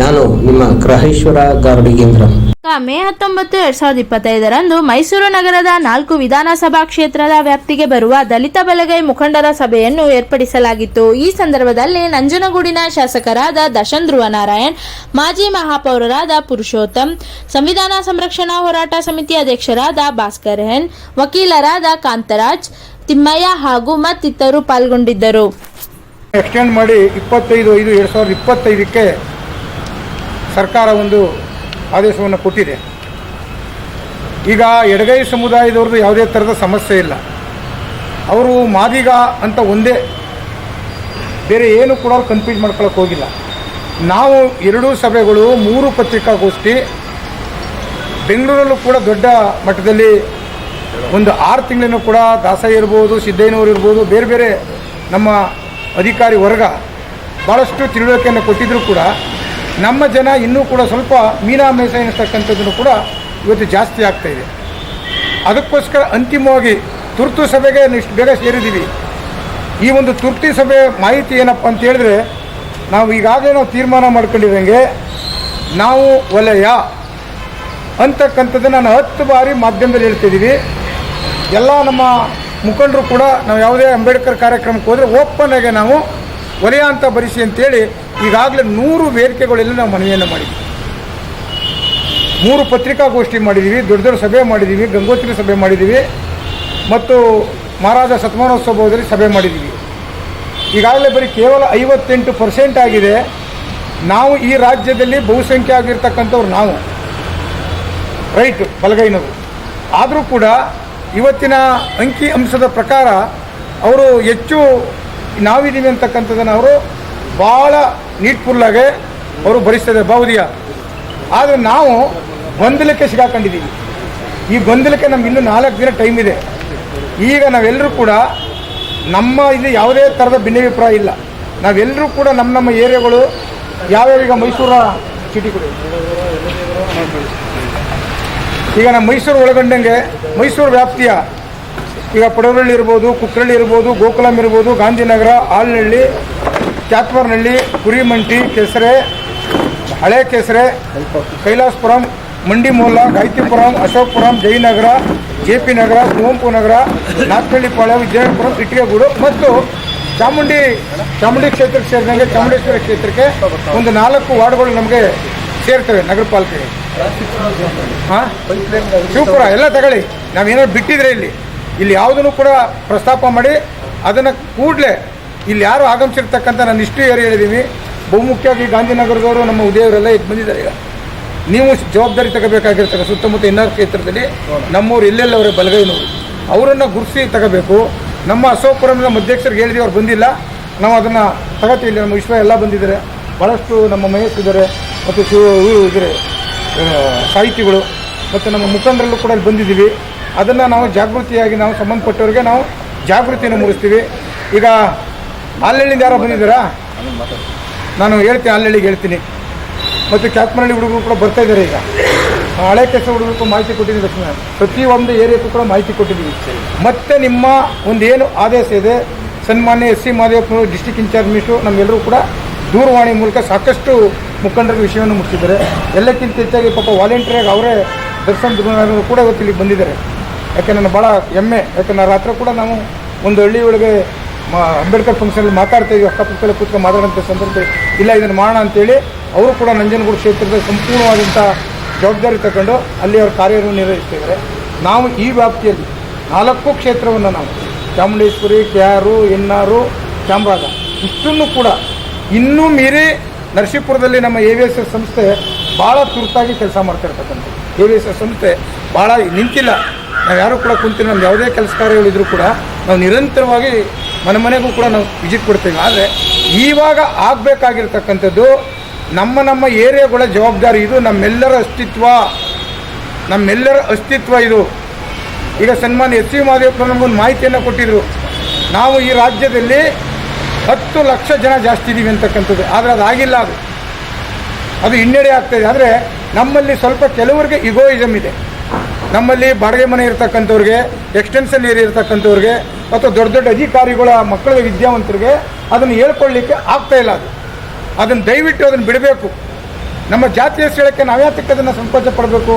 ನಾನು ನಿಮ್ಮ ಗ್ರಹೇಶ್ವರ ಗಾರ್ಡಿಗೇಂದ್ರ. ಮೇ ಹತ್ತೊಂಬತ್ತು ಎರಡ್ ಸಾವಿರದ ಇಪ್ಪತ್ತೈದರಂದು ಮೈಸೂರು ನಗರದ ನಾಲ್ಕು ವಿಧಾನಸಭಾ ಕ್ಷೇತ್ರದ ವ್ಯಾಪ್ತಿಗೆ ಬರುವ ದಲಿತ ಬಲಗೈ ಮುಖಂಡರ ಸಭೆಯನ್ನು ಏರ್ಪಡಿಸಲಾಗಿತ್ತು. ಈ ಸಂದರ್ಭದಲ್ಲಿ ನಂಜನಗೂಡಿನ ಶಾಸಕರಾದ ದಶನ್ ಧ್ರುವ ನಾರಾಯಣ್ ಮಾಜಿ ಮಹಾಪೌರರಾದ ಪುರುಷೋತ್ತಮ್ ಸಂವಿಧಾನ ಸಂರಕ್ಷಣಾ ಹೋರಾಟ ಸಮಿತಿ ಅಧ್ಯಕ್ಷರಾದ ಭಾಸ್ಕರ್ ಹೆನ್ ವಕೀಲರಾದ ಕಾಂತರಾಜ್ ತಿಮ್ಮಯ್ಯ ಹಾಗೂ ಮತ್ತಿತರರು ಪಾಲ್ಗೊಂಡಿದ್ದರು. ಎಕ್ಸ್ಟೆಂಡ್ ಮಾಡಿ ಇಪ್ಪತ್ತೈದು ಐದು ಎರಡು ಸಾವಿರದ ಇಪ್ಪತ್ತೈದಕ್ಕೆ ಸರ್ಕಾರ ಒಂದು ಆದೇಶವನ್ನು ಕೊಟ್ಟಿದೆ. ಈಗ ಎಡಗೈ ಸಮುದಾಯದವ್ರದ್ದು ಯಾವುದೇ ಥರದ ಸಮಸ್ಯೆ ಇಲ್ಲ. ಅವರು ಮಾದಿಗ ಅಂತ ಒಂದೇ, ಬೇರೆ ಏನು ಕೂಡ ಅವ್ರು ಕನ್ಫ್ಯೂಸ್ ಮಾಡ್ಕೊಳಕ್ಕೆ ಹೋಗಿಲ್ಲ. ನಾವು ಎರಡೂ ಸಭೆಗಳು, ಮೂರು ಪತ್ರಿಕಾಗೋಷ್ಠಿ, ಬೆಂಗಳೂರಲ್ಲೂ ಕೂಡ ದೊಡ್ಡ ಮಟ್ಟದಲ್ಲಿ ಒಂದು ಆರು ತಿಂಗಳಿನೂ ಕೂಡ ದಾಸಯ್ಯ ಇರ್ಬೋದು, ಸಿದ್ದಯ್ಯನವರು ಇರ್ಬೋದು, ಬೇರೆ ಬೇರೆ ನಮ್ಮ ಅಧಿಕಾರಿ ವರ್ಗ ಭಾಳಷ್ಟು ತಿಳುವಳಿಕೆಯನ್ನು ಕೊಟ್ಟಿದ್ದರೂ ಕೂಡ ನಮ್ಮ ಜನ ಇನ್ನೂ ಕೂಡ ಸ್ವಲ್ಪ ಮೀನಾಮೇಷ ಎನಿಸ್ತಕ್ಕಂಥದ್ದನ್ನು ಕೂಡ ಇವತ್ತು ಜಾಸ್ತಿ ಆಗ್ತಾ ಇದೆ. ಅದಕ್ಕೋಸ್ಕರ ಅಂತಿಮವಾಗಿ ತುರ್ತು ಸಭೆಗೆ ಇಷ್ಟು ಬೇಗ ಸೇರಿದ್ದೀವಿ. ಈ ಒಂದು ತುರ್ತಿ ಸಭೆ ಮಾಹಿತಿ ಏನಪ್ಪ ಅಂತ ಹೇಳಿದ್ರೆ ನಾವು ಈಗಾಗಲೇ ನಾವು ತೀರ್ಮಾನ ಮಾಡ್ಕೊಂಡಿದ್ದಂಗೆ ನಾವು ವಲಯ ಅಂತಕ್ಕಂಥದ್ದು ನಾನು ಹತ್ತು ಬಾರಿ ಮಾಧ್ಯಮದಲ್ಲಿ ಹೇಳ್ತಿದ್ದೀವಿ ಎಲ್ಲ ನಮ್ಮ ಮುಖಂಡರು ಕೂಡ ನಾವು ಯಾವುದೇ ಅಂಬೇಡ್ಕರ್ ಕಾರ್ಯಕ್ರಮಕ್ಕೆ ಹೋದರೆ ಓಪನ್ ಆಗಿ ನಾವು ವಲಯ ಅಂತ ಬರಿಸಿ ಅಂತೇಳಿ ಈಗಾಗಲೇ ನೂರು ವೇದಿಕೆಗಳಲ್ಲಿ ನಾವು ಮನವಿಯನ್ನು ಮಾಡಿದ್ವಿ. ಮೂರು ಪತ್ರಿಕಾಗೋಷ್ಠಿ ಮಾಡಿದ್ದೀವಿ ದೊಡ್ಡ ದೊಡ್ಡ ಸಭೆ ಮಾಡಿದ್ದೀವಿ ಗಂಗೋತ್ರಿ ಸಭೆ ಮಾಡಿದ್ದೀವಿ ಮತ್ತು ಮಹಾರಾಜ ಶತಮಾನೋತ್ಸವದಲ್ಲಿ ಸಭೆ ಮಾಡಿದ್ದೀವಿ ಈಗಾಗಲೇ ಬರೀ ಕೇವಲ ಐವತ್ತೆಂಟು ಪರ್ಸೆಂಟ್ ಆಗಿದೆ. ನಾವು ಈ ರಾಜ್ಯದಲ್ಲಿ ಬಹುಸಂಖ್ಯೆ ಆಗಿರ್ತಕ್ಕಂಥವ್ರು ನಾವು ರೈಟ್ ಬಲಗೈನವರು. ಆದರೂ ಕೂಡ ಇವತ್ತಿನ ಅಂಕಿ ಅಂಶದ ಪ್ರಕಾರ ಅವರು ಹೆಚ್ಚು ನಾವಿದ್ದೀವಿ ಅಂತಕ್ಕಂಥದ್ದನ್ನು ಅವರು ಭಾಳ ನೀಟ್ಫುಲ್ಲಾಗೆ ಅವರು ಭರಿಸ್ತದೆ ಬೌದಿಯ ಆದರೆ ನಾವು ಗೊಂದಲಕ್ಕೆ ಸಿಗಾಕೊಂಡಿದ್ದೀವಿ. ಈ ಗೊಂದಲಕ್ಕೆ ನಮ್ಗೆ ಇನ್ನೂ ನಾಲ್ಕು ದಿನ ಟೈಮ್ ಇದೆ. ಈಗ ನಾವೆಲ್ಲರೂ ಕೂಡ ನಮ್ಮ ಇಲ್ಲಿ ಯಾವುದೇ ಥರದ ಭಿನ್ನಾಭಿಪ್ರಾಯ ಇಲ್ಲ. ನಾವೆಲ್ಲರೂ ಕೂಡ ನಮ್ಮ ನಮ್ಮ ಏರಿಯಾಗಳು ಯಾವ್ಯಾವ ಈಗ ಮೈಸೂರ ಚೀಟಿ ಕೊಡಿ. ಈಗ ನಮ್ಮ ಮೈಸೂರು ಒಳಗೊಂಡಂಗೆ ಮೈಸೂರು ವ್ಯಾಪ್ತಿಯ ಈಗ ಪಡವರಳ್ಳಿ ಇರ್ಬೋದು ಕುಕ್ಕರಳ್ಳಿ ಇರ್ಬೋದು, ಗೋಕುಲಂ ಇರ್ಬೋದು, ಗಾಂಧಿನಗರ ಆಲ್ನಹಳ್ಳಿ ಕ್ಯಾತ್ಮರ್ನಹಳ್ಳಿ ಕುರಿಮಂಟಿ, ಕೆಸರೆ, ಹಳೆ ಕೆಸರೆ, ಕೈಲಾಸಪುರಂ, ಮಂಡಿಮೂಲ, ಗಾಯತ್ರಿಪುರಂ, ಅಶೋಕಪುರಂ, ಜಯನಗರ, ಜೆ ಪಿ ನಗರ, ಕುವೆಂಪು ನಗರ ನಾಗಪಳ್ಳಿಪಾಳ್ಯ ವಿಜಯಪುರಂ ಇಟ್ಟಿಗೆಗೂಡು ಮತ್ತು ಚಾಮುಂಡಿ ಚಾಮುಂಡಿ ಕ್ಷೇತ್ರಕ್ಕೆ ಸೇರಿದಂಗೆ ಚಾಮುಂಡೇಶ್ವರ ಕ್ಷೇತ್ರಕ್ಕೆ ಒಂದು ನಾಲ್ಕು ವಾರ್ಡ್ಗಳು ನಮಗೆ ಸೇರ್ತವೆ ನಗರ ಪಾಲಿಕೆಗೆ. ಹಾಂ? ಶಿವಪುರ, ಎಲ್ಲ ತಗೊಳ್ಳಿ. ನಾವೇನಾದ್ರು ಬಿಟ್ಟಿದ್ರೆ ಇಲ್ಲಿ. ಇಲ್ಲಿ ಯಾವುದನ್ನು ಕೂಡ ಪ್ರಸ್ತಾಪ ಮಾಡಿ ಅದನ್ನು ಕೂಡಲೇ ಇಲ್ಲಿ ಯಾರು ಆಗಮಿಸಿರ್ತಕ್ಕಂಥ ನಾನು ಇಷ್ಟು ಏರಿ ಹೇಳಿದ್ದೀನಿ ಬಹುಮುಖ್ಯವಾಗಿ ಗಾಂಧಿನಗರದವರು ನಮ್ಮ ಉದಯವರೆಲ್ಲ ಇದು ಬಂದಿದ್ದಾರೆ ಈಗ. ನೀವು ಜವಾಬ್ದಾರಿ ತಗೋಬೇಕಾಗಿರ್ತಕ್ಕ ಸುತ್ತಮುತ್ತ ಇನ್ನೊಂದು ಕ್ಷೇತ್ರದಲ್ಲಿ ನಮ್ಮವ್ರು ಎಲ್ಲೆಲ್ಲವರ ಬಲಗೈನವರು ಅವರನ್ನು ಗುರುಸಿ ತಗೋಬೇಕು. ನಮ್ಮ ಅಶೋಕಪುರಂನ ಅಧ್ಯಕ್ಷರಿಗೆ ಹೇಳಿದ್ವಿ ಅವ್ರು ಬಂದಿಲ್ಲ. ನಾವು ಅದನ್ನು ತಗೋತೀವಿ ನಮ್ಮ ವಿಶ್ವ ಎಲ್ಲ ಬಂದಿದ್ದಾರೆ. ಭಾಳಷ್ಟು ನಮ್ಮ ಮಹೇಶ್ ಇದ್ದಾರೆ ಮತ್ತು ಶಿವ ಇದ್ದಾರೆ. ಸಾಹಿತಿಗಳು ಮತ್ತು ನಮ್ಮ ಮುಖಂಡರಲ್ಲೂ ಕೂಡ ಅಲ್ಲಿ ಬಂದಿದ್ದೀವಿ. ಅದನ್ನು ನಾವು ಜಾಗೃತಿಯಾಗಿ ನಾವು ಸಂಬಂಧಪಟ್ಟವ್ರಿಗೆ ನಾವು ಜಾಗೃತಿಯನ್ನು ಮೂಡಿಸ್ತೀವಿ. ಈಗ ಹಾಲಹಳ್ಳಿಯಿಂದ ಯಾರೋ ಬಂದಿದ್ದೀರಾ? ನಾನು ಹೇಳ್ತೀನಿ ಹಾಲಹಳ್ಳಿಗೆ ಹೇಳ್ತೀನಿ. ಮತ್ತು ಕ್ಯಾತ್ಮನಹಳ್ಳಿ ಹುಡುಗರು ಕೂಡ ಬರ್ತಾ ಇದ್ದಾರೆ ಈಗ. ಹಳೆ ಕೆಲಸ ಹುಡುಗರು ಮಾಹಿತಿ ಕೊಟ್ಟಿದ್ದೀನಿ ಲಕ್ಷ್ಮಣ. ಪ್ರತಿಯೊಂದು ಏರಿಯಾಕ್ಕೂ ಕೂಡ ಮಾಹಿತಿ ಕೊಟ್ಟಿದ್ದೀವಿ ಮತ್ತೆ ನಿಮ್ಮ ಒಂದು ಏನು ಆದೇಶ ಇದೆ, ಸನ್ಮಾನ್ಯ ಎಸ್ ಸಿ ಮಾದೇವಪ್ಪನವರು ಡಿಸ್ಟಿಕ್ ಇನ್ಚಾರ್ಜ್ ಮಿನಿಸ್ಟ್ರು, ನಮ್ಮೆಲ್ಲರೂ ಕೂಡ ದೂರವಾಣಿ ಮೂಲಕ ಸಾಕಷ್ಟು ಮುಖಂಡರ ವಿಷಯವನ್ನು ಮುಟ್ಟಿದ್ದಾರೆ. ಎಲ್ಲಕ್ಕಿಂತ ಹೆಚ್ಚಾಗಿ ಪಾಪ ವಾಲಂಟಿಯರಾಗಿ ಅವರೇ ದರ್ಶನ ಧ್ರುವನಾರಾಯಣರು ಕೂಡ ಇವತ್ತು ಇಲ್ಲಿಗೆ ಬಂದಿದ್ದಾರೆ. ಯಾಕೆ ನನ್ನ ಭಾಳ ಹೆಮ್ಮೆ. ಯಾಕಂದ್ರೆ ರಾತ್ರಿ ಕೂಡ ನಾವು ಒಂದು ಹಳ್ಳಿ ಒಳಗೆ ಮ ಅಂಬೇಡ್ಕರ್ ಫಂಕ್ಷನಲ್ಲಿ ಮಾತಾಡ್ತಾ ಇದ್ವಿ ಅಕ್ಕಪಕ್ಕದಲ್ಲಿ ಕೂತ್ಕೊಂಡು ಮಾತಾಡೋಂಥ ಸಂದರ್ಭ ಇಲ್ಲ, ಇದನ್ನು ಮಾಡೋಣ ಅಂತೇಳಿ ಅವರು ಕೂಡ ನಂಜನಗೂಡು ಕ್ಷೇತ್ರದ ಸಂಪೂರ್ಣವಾದಂಥ ಜವಾಬ್ದಾರಿ ತಗೊಂಡು ಅಲ್ಲಿ ಅವರ ಕಾರ್ಯವನ್ನು ನಿರ್ವಹಿಸ್ತಿದ್ದಾರೆ. ನಾವು ಈ ವ್ಯಾಪ್ತಿಯಲ್ಲಿ ನಾಲ್ಕು ಕ್ಷೇತ್ರವನ್ನು ನಾವು ಚಾಮುಂಡೇಶ್ವರಿ ಕ್ಯಾರು ಎನ್ನಾರು, ಚಾಮರಾಜ ಇಷ್ಟನ್ನು ಕೂಡ ಇನ್ನೂ ಮೀರಿ ನರಸೀಪುರದಲ್ಲಿ ನಮ್ಮ ಎ ವಿ ಎಸ್ ಎಸ್ ಸಂಸ್ಥೆ ಭಾಳ ತುರ್ತಾಗಿ ಕೆಲಸ ಮಾಡ್ತಿರ್ತಕ್ಕಂಥ ಎ ವಿ ಎಸ್ ಎಸ್ ಸಂಸ್ಥೆ ಭಾಳ ನಿಂತಿಲ್ಲ. ನಾವು ಯಾರು ಕೂಡ ಕುಂತಿಲ್ಲ. ನಮ್ದು ಯಾವುದೇ ಕೆಲಸ ಕಾರ್ಯಗಳಿದ್ರು ಕೂಡ ನಾವು ನಿರಂತರವಾಗಿ ಮನೆ ಮನೆಗೂ ಕೂಡ ನಾವು ವಿಜಿಟ್ ಕೊಡ್ತೇವೆ. ಆದರೆ ಇವಾಗ ಆಗಬೇಕಾಗಿರ್ತಕ್ಕಂಥದ್ದು ನಮ್ಮ ನಮ್ಮ ಏರಿಯಾಗಳ ಜವಾಬ್ದಾರಿ ಇದು, ನಮ್ಮೆಲ್ಲರ ಅಸ್ತಿತ್ವ ನಮ್ಮೆಲ್ಲರ ಅಸ್ತಿತ್ವ ಇದು. ಈಗ ಸನ್ಮಾನ್ ಎಸ್ ಸಿ ಮಹಾದೇವಪ್ಪ ನಮಗೊಂದು ಮಾಹಿತಿಯನ್ನು ಕೊಟ್ಟಿದ್ದರು ನಾವು ಈ ರಾಜ್ಯದಲ್ಲಿ ಹತ್ತು ಲಕ್ಷ ಜನ ಜಾಸ್ತಿ ಇದ್ದೀವಿ ಅಂತಕ್ಕಂಥದ್ದು. ಆದರೆ ಅದಾಗಿಲ್ಲ ಅದು. ಅದು ಹಿನ್ನಡೆ ಆಗ್ತಾಯಿದೆ ಆದರೆ ನಮ್ಮಲ್ಲಿ ಸ್ವಲ್ಪ ಕೆಲವರಿಗೆ ಇಗೋಯಿಸಮ್ ಇದೆ. ನಮ್ಮಲ್ಲಿ ಬಾಡಿಗೆ ಮನೆ ಇರ್ತಕ್ಕಂಥವ್ರಿಗೆ ಎಕ್ಸ್ಟೆನ್ಷನ್ ಏರಿಯಾ ಇರ್ತಕ್ಕಂಥವ್ರಿಗೆ, ಅಥವಾ ದೊಡ್ಡ ದೊಡ್ಡ ಅಧಿಕಾರಿಗಳ ಮಕ್ಕಳ ವಿದ್ಯಾವಂತರಿಗೆ ಅದನ್ನು ಹೇಳ್ಕೊಳ್ಳಿಕ್ಕೆ ಆಗ್ತಾ ಇಲ್ಲ ಅದು. ಅದನ್ನು ದಯವಿಟ್ಟು ಅದನ್ನು ಬಿಡಬೇಕು. ನಮ್ಮ ಜಾತಿಯ ಸ್ಥಳಕ್ಕೆ ನಾವ್ಯಾತಕ್ಕೆ ಅದನ್ನು ಸಂಕೋಚ ಪಡಬೇಕು?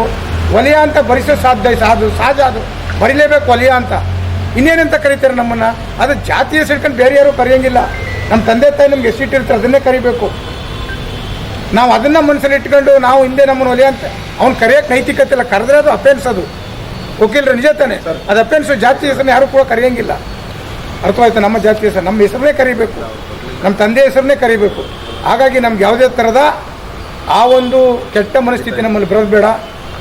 ವಲಯ ಅಂತ ಭರಿಸೋ ಸಾಧ್ಯ ಅದು ಸಹಜ ಅದು. ಬರಿಲೇಬೇಕು ವಲಯ ಅಂತ. ಇನ್ನೇನಂತ ಕರೀತಾರೆ ನಮ್ಮನ್ನು? ಅದು ಜಾತಿಯ ಸೇರ್ಕೊಂಡು ಬೇರೆ ಯಾರು ಕರೆಯೋಂಗಿಲ್ಲ. ನಮ್ಮ ತಂದೆ ತಾಯಿ ನಮ್ಗೆ ಎಷ್ಟಿಟ್ಟಿರ್ತಾರೆ ಅದನ್ನೇ ಕರಿಬೇಕು. ನಾವು ಅದನ್ನು ಮನಸ್ಸಲ್ಲಿ ಇಟ್ಕೊಂಡು ನಾವು ಹಿಂದೆ ನಮ್ಮನ್ನು ಒಲೆ ಅಂತ ಅವ್ನು ಕರೆಯೋಕೆ ನೈತಿಕತೆ ಇಲ್ಲ. ಕರೆದ್ರೆ ಅದು ಅಫೆನ್ಸ್ ಅದು. ವಕೀಲರು ನಿಜ ತಾನೆ? ಅದು ಅಫೆನ್ಸ್ ಜಾತಿ ಹೆಸರನ್ನ ಯಾರು ಕೂಡ ಕರೆಯೋಂಗಿಲ್ಲ. ಅರ್ಥವಾಯ್ತು ನಮ್ಮ ಜಾತಿ ಹೆಸರು? ನಮ್ಮ ಹೆಸರನ್ನೇ ಕರಿಬೇಕು. ನಮ್ಮ ತಂದೆ ಹೆಸರನ್ನೇ ಕರಿಬೇಕು. ಹಾಗಾಗಿ ನಮ್ಗೆ ಯಾವುದೇ ಥರದ ಆ ಒಂದು ಕೆಟ್ಟ ಮನಸ್ಥಿತಿ ನಮ್ಮಲ್ಲಿ ಬರೋದು ಬೇಡ.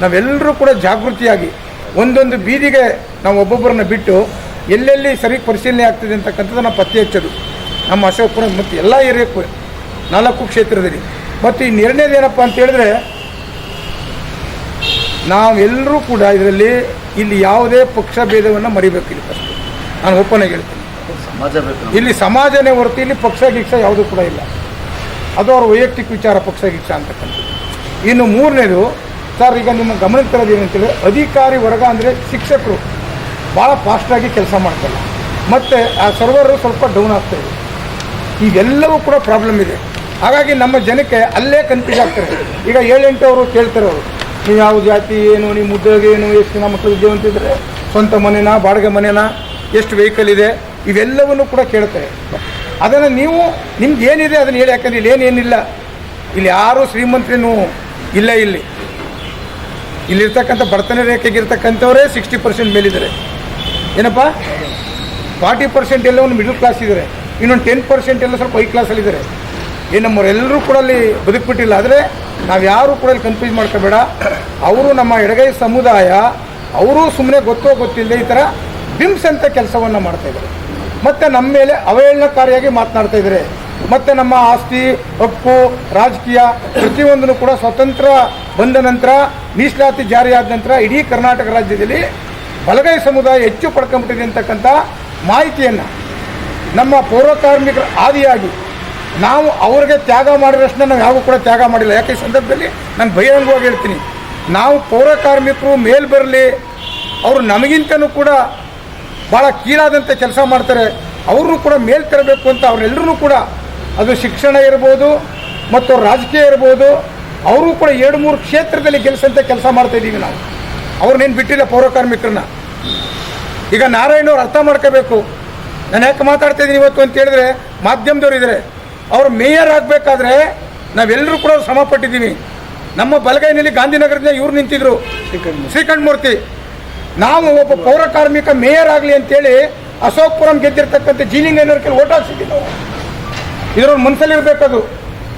ನಾವೆಲ್ಲರೂ ಕೂಡ ಜಾಗೃತಿಯಾಗಿ ಒಂದೊಂದು ಬೀದಿಗೆ ನಾವು ಒಬ್ಬೊಬ್ಬರನ್ನ ಬಿಟ್ಟು ಎಲ್ಲೆಲ್ಲಿ ಸರಿ ಪರಿಶೀಲನೆ ಆಗ್ತದೆ ಅಂತಕ್ಕಂಥದ್ದು ನಾವು ಪತ್ತೆ ಹಚ್ಚೋದು. ನಮ್ಮ ಅಶೋಕಪುರ ಮತ್ತು ಎಲ್ಲ ಏರಿಯಾಕ್ಕೂ ನಾಲ್ಕು ಕ್ಷೇತ್ರದಲ್ಲಿ. ಮತ್ತು ಈ ಎರಡನೇದು ಏನಪ್ಪ ಅಂತ ಹೇಳಿದ್ರೆ ನಾವೆಲ್ಲರೂ ಕೂಡ ಇದರಲ್ಲಿ ಇಲ್ಲಿ ಯಾವುದೇ ಪಕ್ಷ ಭೇದವನ್ನು ಮರಿಬೇಕು ಇಲ್ಲಿ ಫಸ್ಟ್ ನಾನು ಒಪ್ಪನೆ ಹೇಳ್ತೀನಿ. ಇಲ್ಲಿ ಸಮಾಜನೇ ಹೊರತು ಇಲ್ಲಿ ಪಕ್ಷ ಗಿಕ್ಷ ಯಾವುದೂ ಕೂಡ ಇಲ್ಲ. ಅದು ಅವ್ರ ವೈಯಕ್ತಿಕ ವಿಚಾರ ಪಕ್ಷ ಗಿಕ್ಷ ಅಂತಕ್ಕಂಥದ್ದು. ಇನ್ನು ಮೂರನೇದು ಸರ್ ಈಗ ನಿಮ್ಮ ಗಮನಕ್ಕೆ ತರೋದು ಏನಂತೇಳಿ ಅಧಿಕಾರಿ ವರ್ಗ ಅಂದರೆ ಶಿಕ್ಷಕರು ಭಾಳ ಫಾಸ್ಟಾಗಿ ಕೆಲಸ ಮಾಡ್ತಾರೆ. ಮತ್ತು ಆ ಸರ್ವರು ಸ್ವಲ್ಪ ಡೌನ್ ಆಗ್ತಾ ಇದೆ. ಇವೆಲ್ಲವೂ ಕೂಡ ಪ್ರಾಬ್ಲಮ್ ಇದೆ. ಹಾಗಾಗಿ ನಮ್ಮ ಜನಕ್ಕೆ ಅಲ್ಲೇ ಕನ್ಫ್ಯೂಸ್ ಆಗ್ತಾರೆ. ಈಗ ಏಳೆಂಟು ಅವರು ಕೇಳ್ತಾರೆ ಅವರು, ನೀವು ಯಾವ ಜಾತಿ ಏನು ನಿಮ್ಮ ಉದ್ಯೋಗ ಏನು, ಎಷ್ಟು ನಮ್ಮ ಮಕ್ಕಳು ವಿದ್ಯಾವಂತಿದ್ರೆ ಸ್ವಂತ ಮನೆನಾ, ಬಾಡಿಗೆ ಮನೆನಾ, ಎಷ್ಟು ವೆಹಿಕಲ್ ಇದೆ? ಇವೆಲ್ಲವನ್ನು ಕೂಡ ಕೇಳ್ತಾರೆ. ಅದನ್ನು ನೀವು, ನಿಮ್ಗೆ ಏನಿದೆ ಅದನ್ನು ಹೇಳಿ, ಯಾಕಂದ್ರೆ ಇಲ್ಲಿ ಏನೇನಿಲ್ಲ. ಇಲ್ಲಿ ಯಾರೂ ಶ್ರೀಮಂತರೇನು ಇಲ್ಲ ಇಲ್ಲಿ. ಇಲ್ಲಿರ್ತಕ್ಕಂಥ ಬಡತನ ರೇಖೆಗೆ ಇರ್ತಕ್ಕಂಥವರೇ ಸಿಕ್ಸ್ಟಿ ಪರ್ಸೆಂಟ್ ಮೇಲಿದ್ದಾರೆ. ಏನಪ್ಪ? ಫಾರ್ಟಿ ಪರ್ಸೆಂಟ್ ಎಲ್ಲ ಒಂದು ಮಿಡಲ್ ಕ್ಲಾಸ್ ಇದ್ದಾರೆ. ಇನ್ನೊಂದು ಟೆನ್ ಪರ್ಸೆಂಟ್ ಎಲ್ಲ ಸ್ವಲ್ಪ ಹೈ ಕ್ಲಾಸಲ್ಲಿದ್ದಾರೆ ಏನು ನಮ್ಮವರೆಲ್ಲರೂ ಕೂಡ ಅಲ್ಲಿ ಬದುಕ್ಬಿಟ್ಟಿಲ್ಲ. ಆದರೆ ನಾವು ಯಾರು ಕೂಡ ಅಲ್ಲಿ ಕನ್ಫ್ಯೂಸ್ ಮಾಡ್ಕೋಬೇಡ. ಅವರು ನಮ್ಮ ಎಡಗೈ ಸಮುದಾಯ, ಅವರು ಸುಮ್ಮನೆ ಗೊತ್ತೋ ಗೊತ್ತಿಲ್ಲದೆ ಈ ಥರ ಬಿಮ್ಸ್ ಅಂತ ಕೆಲಸವನ್ನು ಮಾಡ್ತಾ ಇದ್ದಾರೆ. ಮತ್ತು ನಮ್ಮ ಮೇಲೆ ಅವಹೇಳನಕಾರಿಯಾಗಿ ಮಾತನಾಡ್ತಾ ಇದ್ದಾರೆ. ಮತ್ತು ನಮ್ಮ ಆಸ್ತಿ ಹಕ್ಕು ರಾಜಕೀಯ ಪ್ರತಿಯೊಂದನ್ನು ಕೂಡ ಸ್ವತಂತ್ರ ಬಂದ ನಂತರ, ಮೀಸಲಾತಿ ಜಾರಿಯಾದ ನಂತರ ಇಡೀ ಕರ್ನಾಟಕ ರಾಜ್ಯದಲ್ಲಿ ಬಲಗೈ ಸಮುದಾಯ ಹೆಚ್ಚು ಪಡ್ಕೊಂಬಿಟ್ಟಿದೆ ಅಂತಕ್ಕಂಥ ಮಾಹಿತಿಯನ್ನು ನಮ್ಮ ಪೌರ ಕಾರ್ಮಿಕರ ಆದಿಯಾಗಿ ನಾವು ಅವ್ರಿಗೆ ತ್ಯಾಗ ಮಾಡಿರೋಷ್ಟನ್ನ ನಾವು ಯಾವಾಗೂ ಕೂಡ ತ್ಯಾಗ ಮಾಡಿಲ್ಲ. ಯಾಕೆ ಈ ಸಂದರ್ಭದಲ್ಲಿ ನಾನು ಬಹಿರಂಗವಾಗಿ ಹೇಳ್ತೀನಿ. ನಾವು ಪೌರ ಕಾರ್ಮಿಕರು ಮೇಲ್ ಬರಲಿ, ಅವರು ನಮಗಿಂತನೂ ಕೂಡ ಭಾಳ ಕೀಳಾದಂಥ ಕೆಲಸ ಮಾಡ್ತಾರೆ. ಅವ್ರನ್ನೂ ಕೂಡ ಮೇಲ್ ತರಬೇಕು ಅಂತ ಅವರೆಲ್ಲರೂ ಕೂಡ ಅದು ಶಿಕ್ಷಣ ಇರ್ಬೋದು ಮತ್ತು ರಾಜಕೀಯ ಇರ್ಬೋದು, ಅವರು ಕೂಡ ಎರಡು ಮೂರು ಕ್ಷೇತ್ರದಲ್ಲಿ ಗೆಲ್ಲಿಸಂತೆ ಕೆಲಸ ಮಾಡ್ತಾ ಇದ್ದೀವಿ ನಾವು. ಅವ್ರನ್ನೇನು ಬಿಟ್ಟಿಲ್ಲ ಪೌರ ಕಾರ್ಮಿಕರನ್ನ. ಈಗ ನಾರಾಯಣವ್ರು ಅರ್ಥ ಮಾಡ್ಕೋಬೇಕು. ನಾನು ಯಾಕೆ ಮಾತಾಡ್ತಾ ಇದ್ದೀನಿ ಇವತ್ತು ಅಂತ ಹೇಳಿದ್ರೆ ಮಾಧ್ಯಮದವ್ರು ಇದ್ದಾರೆ ಅವ್ರು ಮೇಯರ್ ಆಗಬೇಕಾದ್ರೆ ನಾವೆಲ್ಲರೂ ಕೂಡ ಶ್ರಮ ಪಟ್ಟಿದ್ದೀವಿ ನಮ್ಮ ಬಲಗೈನಲ್ಲಿ ಗಾಂಧಿನಗರದಿಂದ ಇವ್ರು ನಿಂತಿದ್ರು. ಶ್ರೀಕಂಠ ಮೂರ್ತಿ ನಾವು ಒಬ್ಬ ಪೌರ ಕಾರ್ಮಿಕ ಮೇಯರ್ ಆಗಲಿ ಅಂತೇಳಿ ಅಶೋಕ್ಪುರಂ ಗೆದ್ದಿರ್ತಕ್ಕಂಥ ಜೀಲಿಂಗನವ್ರ ಕೆಲವು ಓಟ್ ಹಾಕ್ಸಿದ್ದೀವಿ ನಾವು. ಮನಸ್ಸಲ್ಲಿ ಇರಬೇಕದು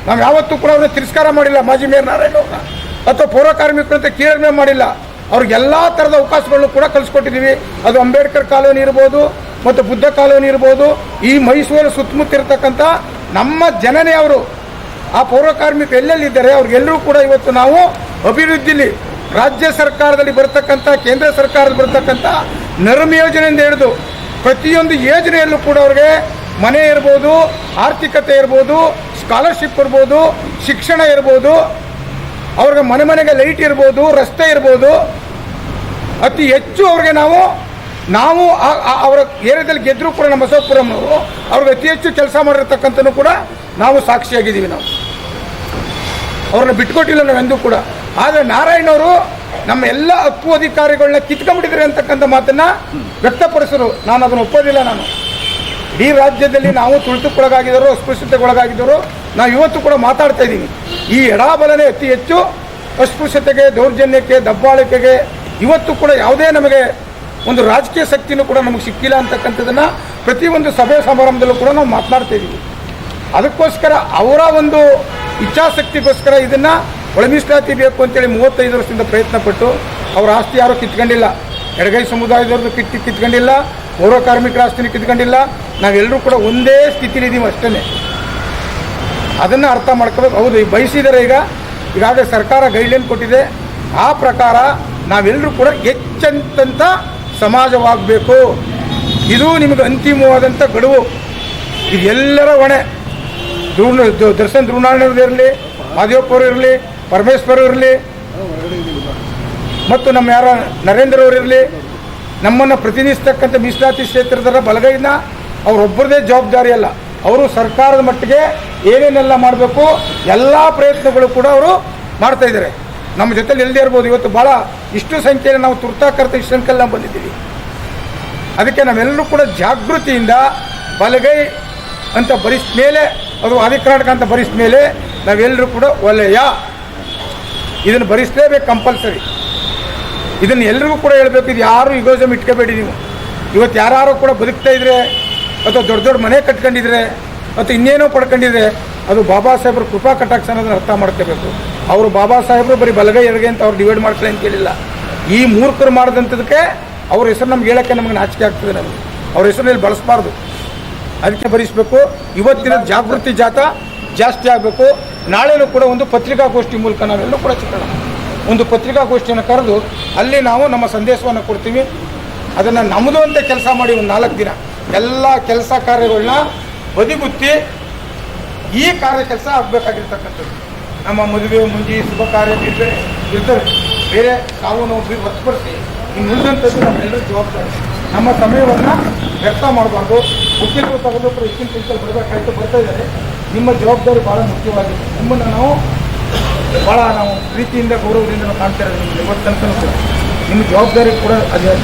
ನಾವು ಯಾವತ್ತೂ ಕೂಡ ಅವ್ರನ್ನ ತಿರಸ್ಕಾರ ಮಾಡಿಲ್ಲ ಮಾಜಿ ಮೇಯರ್ ನಾರಾಯಣ ಅವ್ರನ್ನ ಅಥವಾ ಪೌರ ಕಾರ್ಮಿಕರು ಅಂತ ಕೀಳರಿಮೆ ಮಾಡಿಲ್ಲ. ಅವ್ರಿಗೆ ಎಲ್ಲ ಥರದ ಅವಕಾಶಗಳನ್ನು ಕೂಡ ಕಲಿಸ್ಕೊಟ್ಟಿದ್ದೀವಿ. ಅದು ಅಂಬೇಡ್ಕರ್ ಕಾಲೋನಿ ಇರ್ಬೋದು, ಮತ್ತು ಬುದ್ಧ ಕಾಲೋನಿ ಇರ್ಬೋದು. ಈ ಮೈಸೂರು ಸುತ್ತಮುತ್ತ ಇರತಕ್ಕಂಥ ನಮ್ಮ ಜನನೇ ಅವರು. ಆ ಪೌರ ಕಾರ್ಮಿಕರು ಎಲ್ಲೆಲ್ಲಿದ್ದಾರೆ? ಅವ್ರಿಗೆಲ್ಲರೂ ಕೂಡ ಇವತ್ತು ನಾವು ಅಭಿವೃದ್ಧಿಲಿ ರಾಜ್ಯ ಸರ್ಕಾರದಲ್ಲಿ ಬರ್ತಕ್ಕಂಥ, ಕೇಂದ್ರ ಸರ್ಕಾರದಲ್ಲಿ ಬರ್ತಕ್ಕಂಥ ನರ್ಮ ಯೋಜನೆಯಿಂದ ಹಿಡಿದು ಪ್ರತಿಯೊಂದು ಯೋಜನೆಯಲ್ಲೂ ಕೂಡ ಅವ್ರಿಗೆ ಮನೆ ಇರ್ಬೋದು, ಆರ್ಥಿಕತೆ ಇರ್ಬೋದು ಸ್ಕಾಲರ್ಶಿಪ್ ಇರ್ಬೋದು, ಶಿಕ್ಷಣ ಇರ್ಬೋದು, ಅವ್ರಿಗೆ ಮನೆ ಮನೆಗೆ ಲೈಟ್ ಇರ್ಬೋದು, ರಸ್ತೆ ಇರ್ಬೋದು. ಅತಿ ಹೆಚ್ಚು ಅವ್ರಿಗೆ ನಾವು ನಾವು ಅವರ ಏರಿಯಾದಲ್ಲಿ ಗೆದ್ದರೂ ಕೂಡ ನಮ್ಮ ಬಸವಪುರಂನವರು ಅವ್ರಿಗೆ ಅತಿ ಹೆಚ್ಚು ಕೆಲಸ ಮಾಡಿರ್ತಕ್ಕಂಥದ್ದು ಕೂಡ ನಾವು ಸಾಕ್ಷಿಯಾಗಿದ್ದೀವಿ ನಾವು. ಅವ್ರನ್ನ ಬಿಟ್ಕೊಟ್ಟಿಲ್ಲ ನಾವೆಂದೂ ಕೂಡ. ಆದರೆ ನಾರಾಯಣವರು ನಮ್ಮ ಎಲ್ಲ ಹಕ್ಕು ಅಧಿಕಾರಿಗಳನ್ನ ಕಿತ್ಕೊಂಡ್ಬಿಟ್ಟಿದ್ದಾರೆ ಅಂತಕ್ಕಂಥ ಮಾತನ್ನು ವ್ಯಕ್ತಪಡಿಸಿದ್ರು ನಾನು ಅದನ್ನು ಒಪ್ಪೋದಿಲ್ಲ ನಾನು. ಇಡೀ ರಾಜ್ಯದಲ್ಲಿ ನಾವು ತುಳಿತಕ್ಕೊಳಗಾಗಿದ್ದರು ಅಸ್ಪೃಶ್ಯತೆಗೊಳಗಾಗಿದ್ದರು ನಾವು ಇವತ್ತು ಕೂಡ ಮಾತಾಡ್ತಾ ಇದ್ದೀವಿ. ಈ ಎಡಾಬಲನೇ ಅತಿ ಹೆಚ್ಚು ಅಸ್ಪೃಶ್ಯತೆಗೆ, ದೌರ್ಜನ್ಯಕ್ಕೆ, ದಬ್ಬಾಳಿಕೆಗೆ ಇವತ್ತು ಕೂಡ ಯಾವುದೇ ನಮಗೆ ಒಂದು ರಾಜಕೀಯ ಶಕ್ತಿನೂ ಕೂಡ ನಮಗೆ ಸಿಕ್ಕಿಲ್ಲ ಅಂತಕ್ಕಂಥದ್ದನ್ನು ಪ್ರತಿಯೊಂದು ಸಭೆ ಸಮಾರಂಭದಲ್ಲೂ ಕೂಡ ನಾವು ಮಾತನಾಡ್ತಾ ಇದ್ದೀವಿ. ಅದಕ್ಕೋಸ್ಕರ ಅವರ ಒಂದು ಇಚ್ಛಾಶಕ್ತಿಗೋಸ್ಕರ ಇದನ್ನು ಒಳಮೀಸಲಾತಿ ಬೇಕು ಅಂತೇಳಿ ಮೂವತ್ತೈದು ವರ್ಷದಿಂದ ಪ್ರಯತ್ನ ಪಟ್ಟು ಅವರ ಆಸ್ತಿ ಯಾರೂ ಕಿತ್ಕೊಂಡಿಲ್ಲ. ಎಡಗೈ ಸಮುದಾಯದವ್ರದ್ದು ಕಿತ್ತು ಕಿತ್ಕೊಂಡಿಲ್ಲ ಪೌರ ಕಾರ್ಮಿಕರ ಆಸ್ತಿನೂ ಕಿತ್ಕೊಂಡಿಲ್ಲ. ನಾವೆಲ್ಲರೂ ಕೂಡ ಒಂದೇ ಸ್ಥಿತಿಲಿದ್ದೀವಿ ಅಷ್ಟೇ ಅದನ್ನು ಅರ್ಥ ಮಾಡ್ಕೋಬೇಕು. ಹೌದು ಈಗ ಬಯಸಿದರೆ ಈಗ. ಈಗಾಗಲೇ ಸರ್ಕಾರ ಗೈಡ್ಲೈನ್ ಕೊಟ್ಟಿದೆ. ಆ ಪ್ರಕಾರ ನಾವೆಲ್ಲರೂ ಕೂಡ ಹೆಚ್ಚಂತ ಸಮಾಜವಾಗಬೇಕು. ಇದು ನಿಮಗೆ ಅಂತಿಮವಾದಂಥ ಗಡುವು. ಇದೆಲ್ಲರ ಹೊಣೆ. ಧ್ರುವ ದ- ದರ್ಶನ್ ಧ್ರುವನಾರಾಯಣವ್ರದ್ದು ಇರಲಿ ಮಾದೇವಪ್ಪ ಅವರು ಇರಲಿ, ಪರಮೇಶ್ವರ ಇರಲಿ, ಮತ್ತು ನಮ್ಮ ಯಾರ ನರೇಂದ್ರ ಅವರು ಇರಲಿ, ನಮ್ಮನ್ನು ಪ್ರತಿನಿಧಿಸ್ತಕ್ಕಂಥ ಮೀಸಲಾತಿ ಕ್ಷೇತ್ರದ ಬಲಗೈನ ಅವರೊಬ್ಬರದೇ ಜವಾಬ್ದಾರಿ ಅಲ್ಲ. ಅವರು ಸರ್ಕಾರದ ಮಟ್ಟಿಗೆ ಏನೇನೆಲ್ಲ ಮಾಡಬೇಕು, ಎಲ್ಲ ಪ್ರಯತ್ನಗಳು ಕೂಡ ಅವರು ಮಾಡ್ತಾ ಇದ್ದಾರೆ. ನಮ್ಮ ಜೊತೆಲಿ ಇಲ್ಲದೆ ಇರ್ಬೋದು. ಇವತ್ತು ಭಾಳ ಇಷ್ಟು ಸಂಖ್ಯೆಯಲ್ಲಿ ನಾವು ತುರ್ತಾಕರ್ತ ಇಷ್ಟು ಸಂಖ್ಯೆಯಲ್ಲಿ ನಾವು ಬಂದಿದ್ದೀವಿ. ಅದಕ್ಕೆ ನಾವೆಲ್ಲರೂ ಕೂಡ ಜಾಗೃತಿಯಿಂದ ಬಲಗೈ ಅಂತ ಬರಿಸಿದ ಮೇಲೆ, ಅದು ಆದಿಕರ್ನಾಟಕ ಅಂತ ಬರಿಸಿದ ಮೇಲೆ ನಾವೆಲ್ಲರೂ ಕೂಡ ಒಲೆಯ. ಇದನ್ನು ಭರಿಸಲೇಬೇಕು ಕಂಪಲ್ಸರಿ. ಇದನ್ನು ಎಲ್ರಿಗೂ ಕೂಡ ಹೇಳಬೇಕು, ಇದು ಯಾರು ಇಗೋಸಮ್ ಇಟ್ಕೋಬೇಡಿ ನೀವು. ಇವತ್ತು ಯಾರು ಕೂಡ ಬದುಕ್ತಾ ಇದ್ರೆ, ಅಥವಾ ದೊಡ್ಡ ದೊಡ್ಡ ಮನೆ ಕಟ್ಕೊಂಡಿದ್ರೆ, ಅಥವಾ ಇನ್ನೇನೋ ಪಡ್ಕೊಂಡಿದ್ರೆ, ಅದು ಬಾಬಾ ಸಾಹೇಬ್ರ ಕೃಪಾ ಕಟಾಕ್ಷ ಅನ್ನೋದನ್ನ ಅರ್ಥ ಮಾಡ್ಕೋಬೇಕು. ಅವರು ಬಾಬಾ ಸಾಹೇಬರು ಬರೀ ಬಲಗೈ ಎಡಗೈ ಅಂತ ಅವ್ರು ಡಿವೈಡ್ ಮಾಡ್ಕೊಳ್ಳಿ ಅಂತ ಕೇಳಿಲ್ಲ. ಈ ಮೂರ್ಖರು ಮಾಡಿದಂಥದಕ್ಕೆ ಅವ್ರ ಹೆಸರು ನಮ್ಗೆ ಹೇಳೋಕ್ಕೆ ನಮಗೆ ನಾಚಿಕೆ ಆಗ್ತದೆ ನಮಗೆ. ಅವ್ರ ಹೆಸರಿನಲ್ಲಿ ಬಳಸಬಾರ್ದು. ಅದಕ್ಕೆ ಭರಿಸಬೇಕು. ಇವತ್ತಿನ ಜಾಗೃತಿ ಜಾಥಾ ಜಾಸ್ತಿ ಆಗಬೇಕು. ನಾಳೆನೂ ಕೂಡ ಒಂದು ಪತ್ರಿಕಾಗೋಷ್ಠಿ ಮೂಲಕ ನಾವೆಲ್ಲರೂ ಕೂಡ ಚಿತ್ರಣ. ಒಂದು ಪತ್ರಿಕಾಗೋಷ್ಠಿಯನ್ನು ಕರೆದು ಅಲ್ಲಿ ನಾವು ನಮ್ಮ ಸಂದೇಶವನ್ನು ಕೊಡ್ತೀವಿ. ಅದನ್ನು ನಮ್ಮದು ಅಂತ ಕೆಲಸ ಮಾಡಿ ಒಂದು ನಾಲ್ಕು ದಿನ. ಎಲ್ಲ ಕೆಲಸ ಕಾರ್ಯಗಳನ್ನ ಬದಿಗುತ್ತಿ ಈ ಕಾರ್ಯ ಕೆಲಸ ಆಗಬೇಕಾಗಿರ್ತಕ್ಕಂಥದ್ದು. ನಮ್ಮ ಮದುವೆ ಮುಂಜಿ ಶುಭ ಕಾರ್ಯ ಇರ್ತಾರೆ. ಬೇರೆ ಸಾವು ನೋವು ಹೊರತುಪಡಿಸಿ ಇನ್ನು ಉಳಿದಂಥದ್ದು ನಮ್ಮೆಲ್ಲರೂ ಜವಾಬ್ದಾರಿ. ನಮ್ಮ ಸಮಯವನ್ನು ವ್ಯರ್ಥ ಮಾಡಬಾರ್ದು. ತಗೊಂಡು ಹೆಚ್ಚಿನ ಸಂಖ್ಯೆಯಲ್ಲಿ ಬರಬೇಕಾಯ್ತು, ಬರ್ತಾ ಇದ್ದಾರೆ. ನಿಮ್ಮ ಜವಾಬ್ದಾರಿ ಭಾಳ ಮುಖ್ಯವಾಗಿದೆ. ನಿಮ್ಮನ್ನು ನಾವು ಭಾಳ ನಾವು ಪ್ರೀತಿಯಿಂದ, ಗೌರವದಿಂದ ನಾವು ಕಾಣ್ತಾ ಇರೋದು ನಿಮಗೆ ಇವತ್ತು ಕೂಡ. ನಿಮ್ಮ ಜವಾಬ್ದಾರಿ ಕೂಡ ಅದೇ.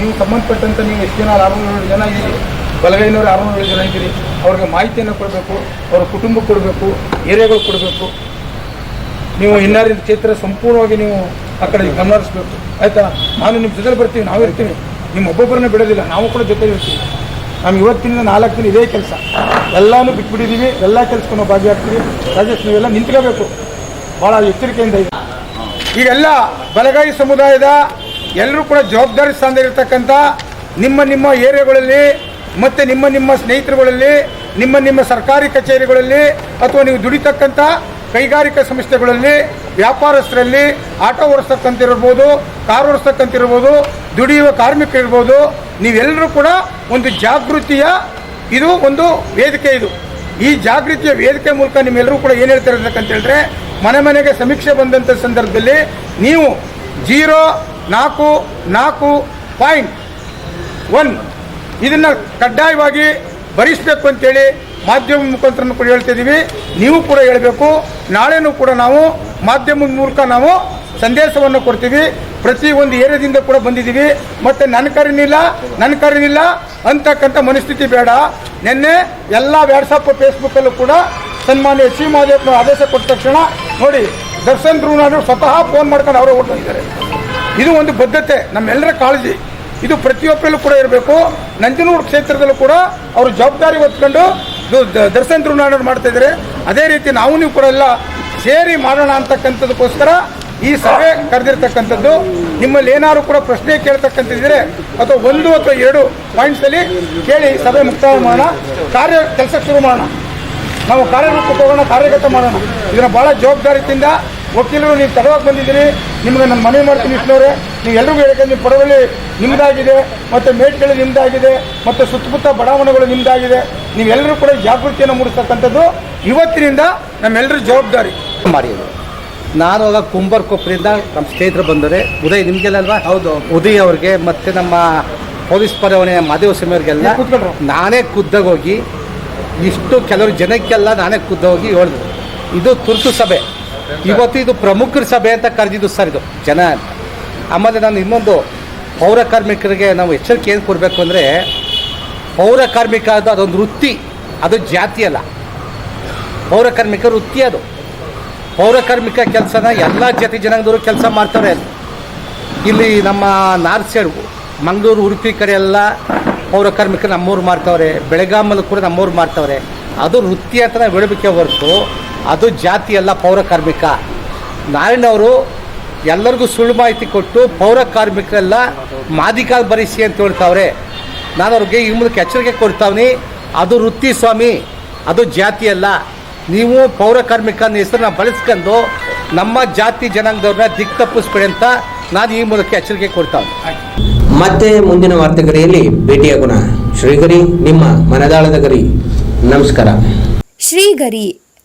ನೀವು ಸಂಬಂಧಪಟ್ಟಂಥ ನೀವು ಎಷ್ಟು ಜನ ಆರುನೂರು ಜನ ಇದ್ದೀರಿ? ಬಲಗೈನವರು ಆರುನೂರು ಜನ ಇದ್ದೀರಿ? ಅವ್ರಿಗೆ ಮಾಹಿತಿಯನ್ನು ಕೊಡಬೇಕು, ಅವ್ರ ಕುಟುಂಬಕ್ಕೆ ಕೊಡಬೇಕು, ಏರಿಯಾಗಳು ಕೊಡಬೇಕು. ನೀವು ಇನ್ನಾರಿನ ಕ್ಷೇತ್ರ ಸಂಪೂರ್ಣವಾಗಿ ನೀವು ಆ ಕಡೆ ಗಮನ ಆಯ್ತಾ? ನಾನು ನಿಮ್ಮ ಜೊತೆ ಬರ್ತೀವಿ, ನಾವು ಇರ್ತೀವಿ. ನಿಮ್ಮ ಒಬ್ಬೊಬ್ಬರನ್ನ ಬಿಡೋದಿಲ್ಲ, ನಾವು ಕೂಡ ಜೊತೆ ಇರ್ತೀವಿ. ನಾವು ಇವತ್ತಿನಿಂದ ನಾಲ್ಕು ದಿನ ಇದೇ ಕೆಲಸ. ಎಲ್ಲಾನು ಬಿಟ್ಬಿಟ್ಟಿದ್ದೀವಿ ಎಲ್ಲ ಕೆಲಸಕ್ಕೂ ನಾವು ಭಾಗಿಯಾಗ್ತೀವಿ. ರಾಜೇಶ್, ನೀವೆಲ್ಲ ನಿಂತ್ಕೋಬೇಕು. ಭಾಳ ಎಚ್ಚರಿಕೆಯಿಂದ ಇದೆ ಈಗೆಲ್ಲ ಬಲಗಾಯಿ ಸಮುದಾಯದ ಎಲ್ಲರೂ ಕೂಡ ಜವಾಬ್ದಾರಿ ಸ್ಥಾನದಲ್ಲಿರ್ತಕ್ಕಂಥ ನಿಮ್ಮ ನಿಮ್ಮ ಏರಿಯಾಗಳಲ್ಲಿ ಮತ್ತು ನಿಮ್ಮ ನಿಮ್ಮ ಸ್ನೇಹಿತರುಗಳಲ್ಲಿ, ನಿಮ್ಮ ನಿಮ್ಮ ಸರ್ಕಾರಿ ಕಚೇರಿಗಳಲ್ಲಿ ಅಥವಾ ನೀವು ದುಡಿತಕ್ಕಂಥ ಕೈಗಾರಿಕಾ ಸಂಸ್ಥೆಗಳಲ್ಲಿ, ವ್ಯಾಪಾರಸ್ಥರಲ್ಲಿ ಆಟೋ ಓಡಿಸ್ತಕ್ಕಂತಿರ್ಬೋದು, ಕಾರ್ ಓಡಿಸ್ತಕ್ಕಂತಿರ್ಬೋದು, ದುಡಿಯುವ ಕಾರ್ಮಿಕರಿರ್ಬೋದು ನೀವೆಲ್ಲರೂ ಕೂಡ ಒಂದು ಜಾಗೃತಿಯ, ಇದು ಒಂದು ವೇದಿಕೆ ಇದು. ಈ ಜಾಗೃತಿಯ ವೇದಿಕೆ ಮೂಲಕ ನಿಮ್ಮೆಲ್ಲರೂ ಕೂಡ ಏನು ಹೇಳ್ತಾ ಇರಬೇಕಂತ ಹೇಳಿದ್ರೆ, ಮನೆ ಮನೆಗೆ ಸಮೀಕ್ಷೆ ಬಂದಂಥ ಸಂದರ್ಭದಲ್ಲಿ ನೀವು ಜೀರೋ, ನಾಲ್ಕು ನಾಲ್ಕು ಪಾಯಿಂಟ್ ಒನ್ ಇದನ್ನು ಕಡ್ಡಾಯವಾಗಿ ಭರಿಸಬೇಕು ಅಂತೇಳಿ ಮಾಧ್ಯಮ ಮುಖಾಂತರ ಕೂಡ ಹೇಳ್ತಾ ಇದ್ದೀವಿ ನೀವು ಕೂಡ ಹೇಳಬೇಕು. ನಾಳೆನೂ ಕೂಡ ನಾವು ಮಾಧ್ಯಮದ ಮೂಲಕ ನಾವು ಸಂದೇಶವನ್ನು ಕೊಡ್ತೀವಿ. ಒಂದು ಏರಿಯಾದಿಂದ ಕೂಡ ಬಂದಿದ್ದೀವಿ. ಮತ್ತು ನನ್ನ ಕರೆನಿಲ್ಲ ನನ್ನ ಕರೆನಿಲ್ಲ ಅಂತಕ್ಕಂಥ ಮನಸ್ಥಿತಿ ಬೇಡ. ನಿನ್ನೆ ಎಲ್ಲ ವ್ಯಾಟ್ಸಪ್ ಫೇಸ್ಬುಕ್ಕಲ್ಲೂ ಕೂಡ ಸನ್ಮಾನ್ಯ ಸಿ ಮಹದೇವ್ನ ಆದೇಶ ಕೊಟ್ಟ ತಕ್ಷಣ ನೋಡಿ, ದರ್ಶನ್ ಧ್ರುವನಾದ್ರು ಸ್ವತಃ ಫೋನ್ ಮಾಡ್ಕೊಂಡು ಅವರೇ ಓಡ್ತಿದ್ದಾರೆ ಇದು ಒಂದು ಬದ್ಧತೆ, ನಮ್ಮೆಲ್ಲರ ಕಾಳಜಿ. ಇದು ಪ್ರತಿಯೊಬ್ಬರಲ್ಲೂ ಕೂಡ ಇರಬೇಕು. ನಂಜನೂರು ಕ್ಷೇತ್ರದಲ್ಲೂ ಕೂಡ ಅವರು ಜವಾಬ್ದಾರಿ ಹೊತ್ಕೊಂಡು ದರ್ಶನ್ ಅವರು ಮಾಡ್ತಾ ಅದೇ ರೀತಿ ನಾವು ನೀವು ಕೂಡ ಎಲ್ಲ ಸೇರಿ ಮಾಡೋಣ ಅಂತಕ್ಕಂಥದಕ್ಕೋಸ್ಕರ ಈ ಸಭೆ ಕರೆದಿರ್ತಕ್ಕಂಥದ್ದು. ನಿಮ್ಮಲ್ಲಿ ಏನಾದ್ರು ಕೂಡ ಪ್ರಶ್ನೆ ಕೇಳ್ತಕ್ಕಂಥದ್ದಿದ್ರೆ ಅಥವಾ ಒಂದು ಅಥವಾ ಎರಡು ಪಾಯಿಂಟ್ಸಲ್ಲಿ ಕೇಳಿ ಸಭೆ ಮುಕ್ತಾಯ ಮಾಡೋಣ. ಕಾರ್ಯ ಕೆಲಸ ಶುರು ಮಾಡೋಣ. ನಾವು ಕಾರ್ಯರೂಪಕ್ಕೆ ಹೋಗೋಣ, ಕಾರ್ಯಗತ ಮಾಡೋಣ. ಇದನ್ನು ಭಾಳ ಜವಾಬ್ದಾರಿಯಿಂದ ವಕೀಲರು ನೀವು ತಡವಾಗಿ ಬಂದಿದ್ದೀರಿ ನಿಮಗೆ ನಾನು ಮನವಿ ಮಾಡ್ತೀನಿ ಇಷ್ಟನವ್ರೆ ನೀವು ಎಲ್ರಿಗೂ ಹೇಳಕ್ಕೆ ನಿಮ್ಮ ಪಡವಲ್ಲಿ ನಿಮ್ಮದಾಗಿದೆ ಮತ್ತು ಮೇಟ್ಗಳು ನಿಮ್ಮದಾಗಿದೆ ಮತ್ತು ಸುತ್ತಮುತ್ತ ಬಡಾವಣೆಗಳು ನಿಮ್ಮದಾಗಿದೆ ನೀವೆಲ್ಲರೂ ಕೂಡ ಜಾಗೃತಿಯನ್ನು ಮೂಡಿಸ್ತಕ್ಕಂಥದ್ದು ಇವತ್ತಿನಿಂದ ನಮ್ಮೆಲ್ಲರ ಜವಾಬ್ದಾರಿ. ಮಾಡಿದ್ರು ನಾನು ಆಗ ಕುಂಬರ್ಕೊಪ್ಪರಿಂದ ನಮ್ಮ ಸ್ನೇಹಿತರು ಬಂದರೆ ಉದಯ್ ನಿಮಗೆಲ್ಲ ಅಲ್ವಾ? ಹೌದು ಉದಯ್ ಅವ್ರಿಗೆ ಮತ್ತು ನಮ್ಮ ಪೊಲೀಸ್ ಪರವಣೆ ಮಾದೇವ ಸಿಮರಿಗೆಲ್ಲ. ನಾನೇ ಖುದ್ದಾಗಿ ಹೋಗಿ ಇಷ್ಟು ಕೆಲವರು ಜನಕ್ಕೆಲ್ಲ ನಾನೇ ಖುದ್ದಾಗಿ ಹೇಳಿದ್ರು ಇದು ತುರ್ತು ಸಭೆ. ಇವತ್ತು ಇದು ಪ್ರಮುಖರ ಸಭೆ ಅಂತ ಕರೆದಿದ್ದು ಸರ್ ಇದು. ಜನ, ಆಮೇಲೆ ನಾನು ಇನ್ನೊಂದು ಪೌರ ಕಾರ್ಮಿಕರಿಗೆ ನಾವು ಎಚ್ಚರಿಕೆ ಏನು ಕೊಡಬೇಕು ಅಂದರೆ, ಪೌರ ಕಾರ್ಮಿಕ ಅದು, ಅದೊಂದು ವೃತ್ತಿ, ಅದು ಜಾತಿ ಅಲ್ಲ. ಪೌರ ಕಾರ್ಮಿಕ ವೃತ್ತಿ ಅದು. ಪೌರ ಕಾರ್ಮಿಕ ಕೆಲಸನ ಎಲ್ಲ ಜಾತಿ ಜನಾಂಗದವರು ಕೆಲಸ ಮಾಡ್ತಾರೆ ಇಲ್ಲಿ ನಮ್ಮ ನಾರ್ತ್ ಮಂಗಳೂರು, ಉಡುಪಿ ಕಡೆ ಎಲ್ಲ ಪೌರ ಕಾರ್ಮಿಕ ನಮ್ಮವ್ರು ಮಾಡ್ತವ್ರೆ. ಬೆಳಗಾಮಲ್ಲೂ ಕೂಡ ನಮ್ಮವ್ರು ಮಾಡ್ತವ್ರೆ. ಅದು ವೃತ್ತಿ ಅಂತ ನಾವು ಹೇಳಬೇಕೆ ಹೊರತು ಅದು ಜಾತಿ ಅಲ್ಲ ಪೌರ ಕಾರ್ಮಿಕ. ನಾರಾಯಣವರು ಎಲ್ಲರಿಗೂ ಸುಳ್ಳು ಮಾಹಿತಿ ಕೊಟ್ಟು ಪೌರ ಕಾರ್ಮಿಕರೆಲ್ಲ ಮಾದಿಕಾಲ್ ಬರಿಸಿ ಅಂತ ಹೇಳ್ತಾವ್ರೆ. ನಾನು ಅವ್ರಿಗೆ ಈ ಮೂಲಕ ಎಚ್ಚರಿಕೆ ಕೊಡ್ತಾವ್ನಿ ಅದು ವೃತ್ತಿ ಸ್ವಾಮಿ ಅದು ಜಾತಿ ಅಲ್ಲ. ನೀವು ಪೌರ ಕಾರ್ಮಿಕನ ಹೆಸರನ್ನ ಬಳಸ್ಕೊಂಡು ನಮ್ಮ ಜಾತಿ ಜನಾಂಗದವ್ರನ್ನ ದಿಕ್ ತಪ್ಪಿಸ್ಬೇಡಿ ಅಂತ ನಾನು ಈ ಮೂಲಕ ಎಚ್ಚರಿಕೆ ಕೊಡ್ತಾವ್ನಿ. ಮತ್ತೆ ಮುಂದಿನ ವಾರ್ತೆಗರಿಯಲ್ಲಿ ಭೇಟಿಯಾಗೋಣ. ಶ್ರೀಗರಿ ನಿಮ್ಮ ಮನದಾಳದ ಗರಿ. ನಮಸ್ಕಾರ. ಶ್ರೀಗರಿ